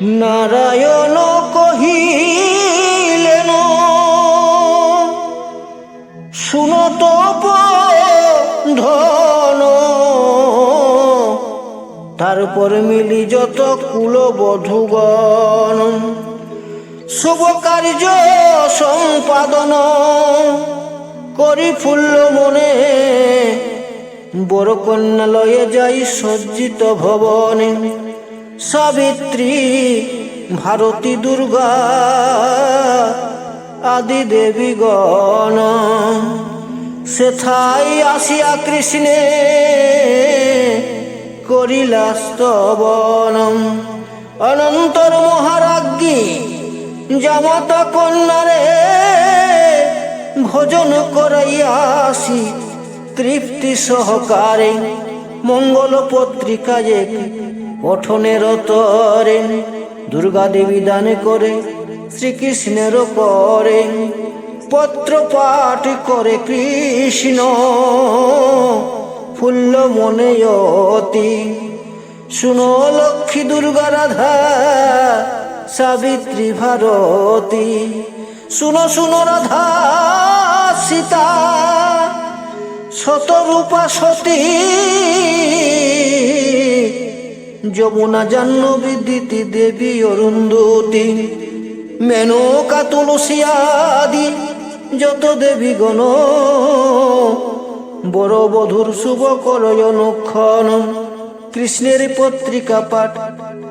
নারায়ণ কহিলেন শুনত ধন। তারপর মিলি যত কুল বধুগণ শুভ কার্য সম্পাদন করি ফুল্ল মনে। বড় কন্যালয়ে যাই সজ্জিত ভবনে। সাবিত্রী, ভারতী দুর্গা, আদি দেবীগণ, সেথাই আসিয়া কৃষ্ণে করিলা স্তবন অনন্তর মহারাজ্ঞী, জামাতা কন্যারে ভোজন করাইয়াসি তৃপ্তি সহকারে মঙ্গল পত্রিকা যে পঠনের তরে, দুর্গা দেবী দান করে শ্রীকৃষ্ণের করে পত্র পাঠ করে কৃষ্ণ। ফুল্ল মনে অতি, শুনো লক্ষ্মী দুর্গা রাধা, সাবিত্রী ভারতী। শুনো শুনো রাধা সীতা, শতরূপা সতী। যমুনা জাহ্নবী দিতি দেবী অরুন্ধতী মেনকা তুলসী আদি, যত দেবী গণ। বড় বধুর শুভ করয় অনুক্ষণ কৃষ্ণের পত্রিকা পাঠ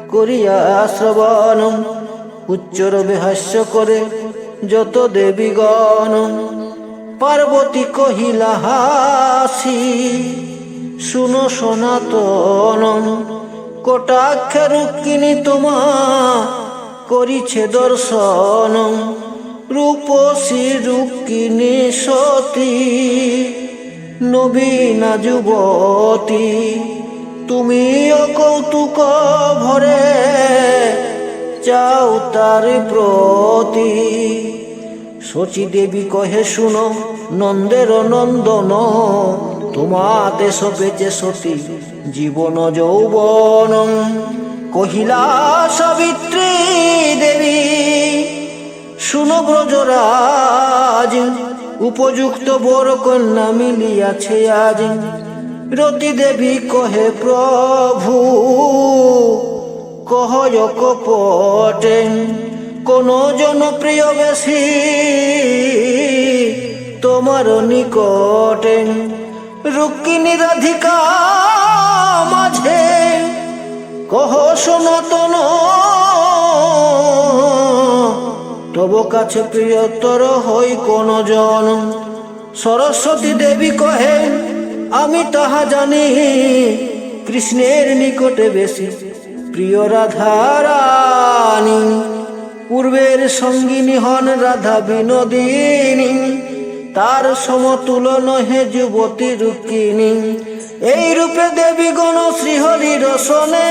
করিয়া শ্রবণ। উচ্চরবে হাস্য করে যত দেবীগণ পার্বতী কহিলা হাসি, শুনো সনাতন। কটাক্ষে রুক্মিণী তোমা করিছে দর্শন। রূপসী রুক্মিণী সতী, নবীনা যুবতী, তুমি কৌতুক ভরে চাও তার প্রতি। শচী দেবী কহে, শুনো, নন্দের নন্দন তোমাতে সপেছে সতী, জীবন যৌবন কহিলা সাবিত্রী দেবী, শুনো ব্রজরাজ, উপযুক্ত বড় কন্যা মিলিয়াছে আজ। রতি দেবী কহে, প্রভু কহয় কপটে কোন জনপ্রিয় বেশি তোমার নিকটে। রুক্মিণী রাধিকা মাঝে। কহ সনাতন তব কাছে প্রিয়তর হই কোন জন সরস্বতী দেবী কহে, আমি তাহা জানি, কৃষ্ণের নিকটে বেশি প্রিয় রাধারানী। পূর্বের সঙ্গিনী হন রাধা বিনোদিনী। তার সমতুল নহে যুবতী রুক্মিণী এই রূপে দেবী গণ শ্রীহরি রসনে,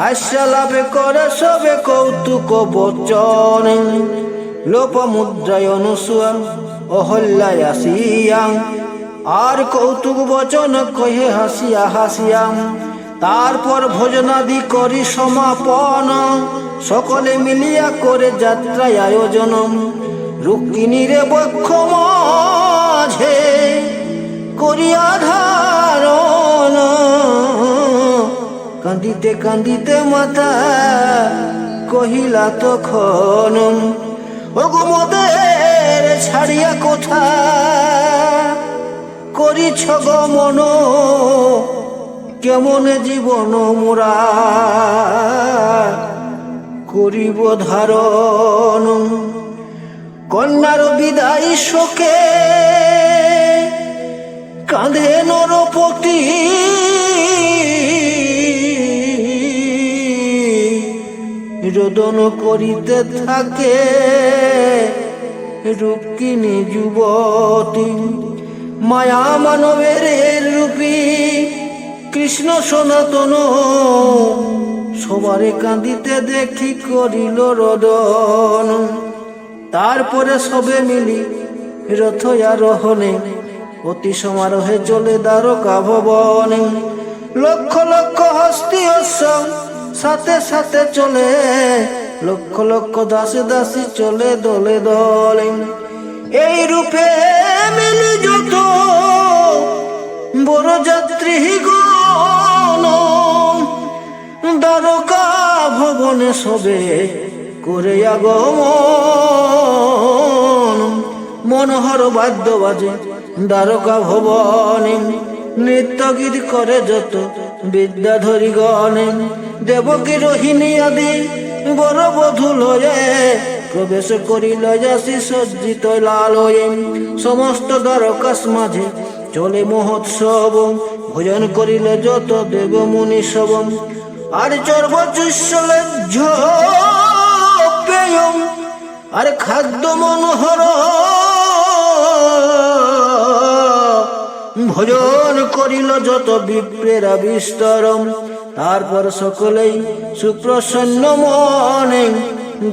হাস্য লাভে করে সবে কৌতুক বচন। লোপ মুদ্রায় অনুসুয়া অহল্যায় আসিয়া আর কৌতুক বচন কহে হাসিয়া হাসিয়া তারপর ভোজনাদি করি সমাপন, সকলে মিলিয়া করে যাত্রায় আয়োজন রুক্মিণীরে বক্ষ মাঝে করিয়া ধারণ। কান্দিতে কান্দিতে মাতা কহিলা তখন, ওগো মোদের ছাড়িয়া কোথা করিছ গমন কেমন জীবন মোরা করিব ধারণ? কন্যার বিদায় শোকে কাঁধে নরপতি। রোদন করিতে থাকে রূপকিনী যুবতী। মায়া মানবের রূপী কৃষ্ণ সনাতন। সবারে কাঁদিতে দেখি করিল রদন। তারপরে সবে মিলি রথ আরোহণে অতি সমারোহে চলে দ্বারকা ভবনে। লক্ষ লক্ষ হস্তি অশ্ব সাথে সাথে চলে। লক্ষ লক্ষ দাসে দাসী চলে দলে দলে। এই রূপে মিলি যত বড় যাত্রী গণ। দ্বারকা ভবনে সবে করে আগমন। মনোহর বাদ্য বাজে দ্বারকা ভবনে নৃত্য গীত করে যত বিদ্যাধরী গণে দেবকী রোহিণী আদি বড় বধূ লয়ে প্রবেশ করিল যাসি সজ্জিত লালয়ে। সমস্ত দ্বারকাশ মাঝে চলে মহোৎসব, ভোজন করিল যত দেব মুনি সব। আর চর্ব চুষলে ঝোপেয়ম আর খাদ্য মনোহর, ভোজন করিল যত বিপ্রেরা বিস্তরম তারপর সকলেই সুপ্রসন্ন মনে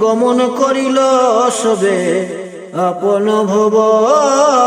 গমন করিল সবে আপন ভবনে।